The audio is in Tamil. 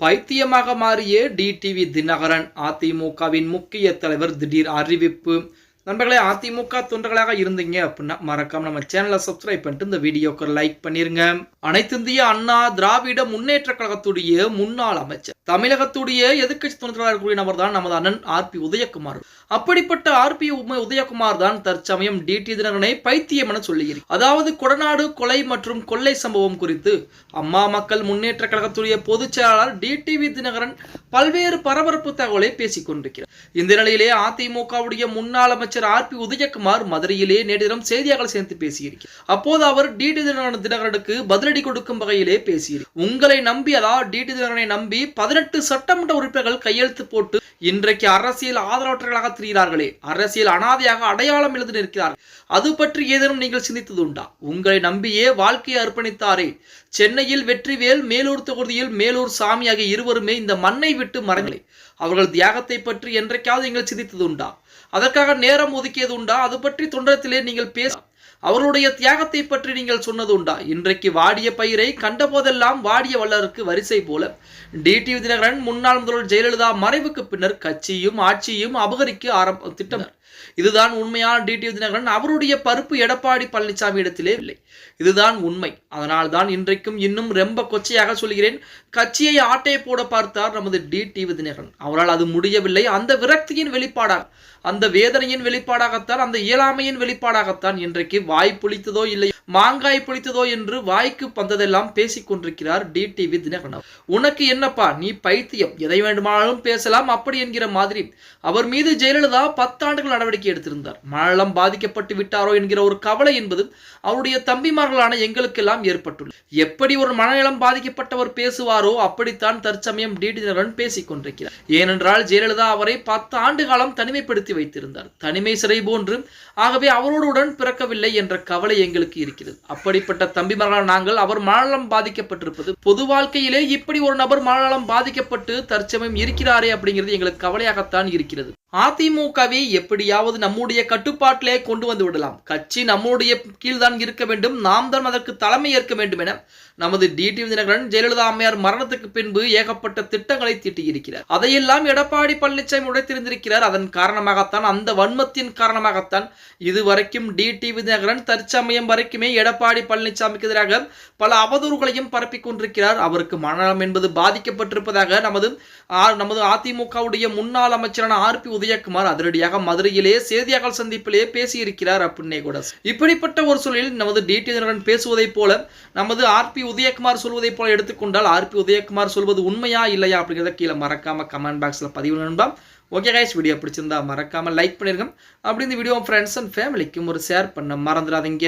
பைத்தியமாக மாறிய டிடிவி தினகரன் அதிமுகவின் முக்கிய தலைவர் திடீர் அறிவிப்பு. நண்பர்களே அதிமுக தொண்டர்களாக இருந்தீங்க அப்படின்னா மறக்காம நம்ம சேனலை சப்ஸ்கிரைப் பண்ணிட்டு இந்த வீடியோக்கு லைக் பண்ணிருங்க. அனைத்து இந்திய அண்ணா திராவிட முன்னேற்ற கழகத்துடைய முன்னாள் அமைச்சர் தமிழகத்துடைய எதிர்க்கட்சி தொண்டர்களாக இருக்கக்கூடிய நபர் தான் நமது அண்ணன் ஆர் பி உதயகுமார். அப்படிப்பட்ட ஆர் பி உதயகுமார் தான் தற்சமயம் டிடி தினகரனை பைத்தியம் என சொல்லுகிறேன் அதாவது கொடநாடு கொலை மற்றும் கொள்ளை சம்பவம் குறித்து அம்மா மக்கள் முன்னேற்ற கழகத்துடைய பொதுச் செயலாளர் டிடிவி தினகரன் பல்வேறு பரபரப்பு தகவலை பேசிக் கொண்டிருக்கிறார் இந்த நிலையிலே அதிமுகவுடைய முன்னாள் அமைச்சர் அமைச்சர் ஆர் பி உதயகுமார் மதுரையிலே நேற்றிடம் தினம் செய்தியாளர்கள் சேர்ந்து பேசியிருக்கிறார். அப்போது அவர் டிடி தினகரன் தினகரனுக்கு பதிலடி கொடுக்கும் வகையிலே பேசியிருக்கிறார். உங்களை நம்பி அதாவது டிடி தினகரனை நம்பி பதினெட்டு சட்டமன்ற உறுப்பினர்கள் கையெழுத்து போட்டு இன்றைக்கு அரசியல் ஆதரவற்றவர்களாக திரிகிறார்களே அரசியல் அனாதையாக அடையாளம் எழுதி நிற்கிறார்கள். அது பற்றி ஏதேனும் நீங்கள் சிந்தித்தது உண்டா? உங்களை நம்பியே வாழ்க்கையை அர்ப்பணித்தாரே. சென்னையில் வெற்றிவேல் மேலூர் தொகுதியில் மேலூர் சாமி ஆகிய இருவருமே இந்த மண்ணை விட்டு மறங்களே அவர்கள் தியாகத்தை பற்றி என்றைக்காவது நீங்கள் சிந்தித்தது உண்டா? அதற்காக நேரம் ஒதுக்கியது உண்டா? அது பற்றி தொண்டத்திலே நீங்கள் பேச அவர்களுடைய தியாகத்தை பற்றி நீங்கள் சொன்னது உண்டா? இன்றைக்கு வாடிய பயிரை கண்டபோதெல்லாம் வாடிய வல்லருக்கு வரிசை போல டிடிவி தினகரன் முன்னாள் முதல்வர் ஜெயலலிதா மறைவுக்கு பின்னர் கட்சியும் ஆட்சியும் அபகரிக்க ஆரம்ப திட்டம். இதுதான் உண்மையான டிடிவி தினகரன் அவருடைய பருப்பு எடப்பாடி பழனிசாமி இடத்திலே இல்லை. இதுதான் உண்மை. அதனால் தான் இன்றைக்கும் இன்னும் ரொம்ப கொச்சையாக சொல்கிறேன். கட்சியை ஆட்டை போட பார்த்தார் நமது டிடிவி தினகரன் அவரால் அது முடியவில்லை. அந்த விரக்தியின் வெளிப்பாடாக அந்த வேதனையின் வெளிப்பாடாகத்தான் அந்த இயலாமையின் வெளிப்பாடாகத்தான் இன்றைக்கு வாய் புளித்ததோ இல்லை மாங்காய் புளித்ததோ என்று வாய்க்கு பந்ததெல்லாம் பேசிக் கொண்டிருக்கிறார் டிடிவி தினகரன் உனக்கு என்னப்பா நீ பைத்தியம்? எதை வேண்டுமானாலும் பேசலாம் அப்படி என்கிற மாதிரி. அவர் மீது ஜெயலலிதா பத்தாண்டுகள் நடவடிக்கை எடுத்திருந்தார். மழலம் பாதிக்கப்பட்டு விட்டாரோ என்கிற ஒரு கவலை என்பது அவருடைய தம்பிமார்களான எங்களுக்கெல்லாம் ஏற்பட்டுள்ளது. எப்படி ஒரு மனநலம் பாதிக்கப்பட்டவர் பேசுவாரோ அப்படித்தான் தற்சமயம் டி தினகரன் பேசிக் கொண்டிருக்கிறார். ஏனென்றால் ஜெயலலிதா அவரை பத்து ஆண்டு காலம் தனிமைப்படுத்தி வைத்திருந்தார். தனிமை சிறை போன்று ஆகவே அவரோடு உடன் பிறக்கவில்லை என்ற கவலை எங்களுக்கு இருக்கிறது. அப்படிப்பட்ட தம்பிமார்களான நாங்கள் அவர் மனநலம் பாதிக்கப்பட்டிருப்பது பொது வாழ்க்கையிலே இப்படி ஒரு நபர் மனநலம் பாதிக்கப்பட்டு தற்சமயம் இருக்கிறாரே அப்படிங்கிறது எங்களுக்கு கவலையாகத்தான் இருக்கிறது. அதிமுகவை எப்படியாவது நம்முடைய கட்டுப்பாட்டிலே கொண்டு வந்து விடலாம். கட்சி நம்முடைய கீழ்தான் இருக்க வேண்டும். நாம் தான் அதற்கு தலைமை ஏற்க வேண்டும் என நமது டிடி தினகரன் ஜெயலலிதா அம்மையார் மரணத்துக்கு பின்பு ஏகப்பட்ட திட்டங்களை தீட்டியிருக்கிறார். அதையெல்லாம் எடப்பாடி பழனிசாமி உடைத்திருந்திருக்கிறார். அதன் காரணமாகத்தான் அந்த வன்மத்தின் காரணமாகத்தான் இதுவரைக்கும் டிடிவி தினகரன் தற்சமயம் வரைக்குமே எடப்பாடி பழனிசாமிக்கு எதிராக பல அவதூறுகளையும் பரப்பிக் கொண்டிருக்கிறார். அவருக்கு மனநலம் என்பது பாதிக்கப்பட்டிருப்பதாக நமது நமது அதிமுகவுடைய முன்னாள் அமைச்சரான ஆர் பி உதயகுமார் அதிரடியாக மதுரையிலே செய்தியாளர் சந்திப்பிலே பேசியிருக்கிறார் அப்படின்னே கூட. இப்படிப்பட்ட ஒரு சூழலில் நமது டிடிஎனுடன் பேசுவதைப் போல நமது ஆர்பி உதயகுமார் சொல்வதைப் போல எடுத்துக்கொண்டால் ஆர்பி உதயகுமார் சொல்வது உண்மையா இல்லையா அப்படிங்கிறத கீழே மறக்காம கமெண்ட் பாக்ஸில் பதிவு நண்பா. ஓகே கைஸ் வீடியோ பிடிச்சிருந்தா மறக்காம லைக் பண்ணிருங்க. அப்படி இந்த வீடியோ ஃப்ரெண்ட்ஸ் அண்ட் ஃபேமிலிக்கும் ஒரு ஷேர் பண்ண மறந்துடாதீங்க.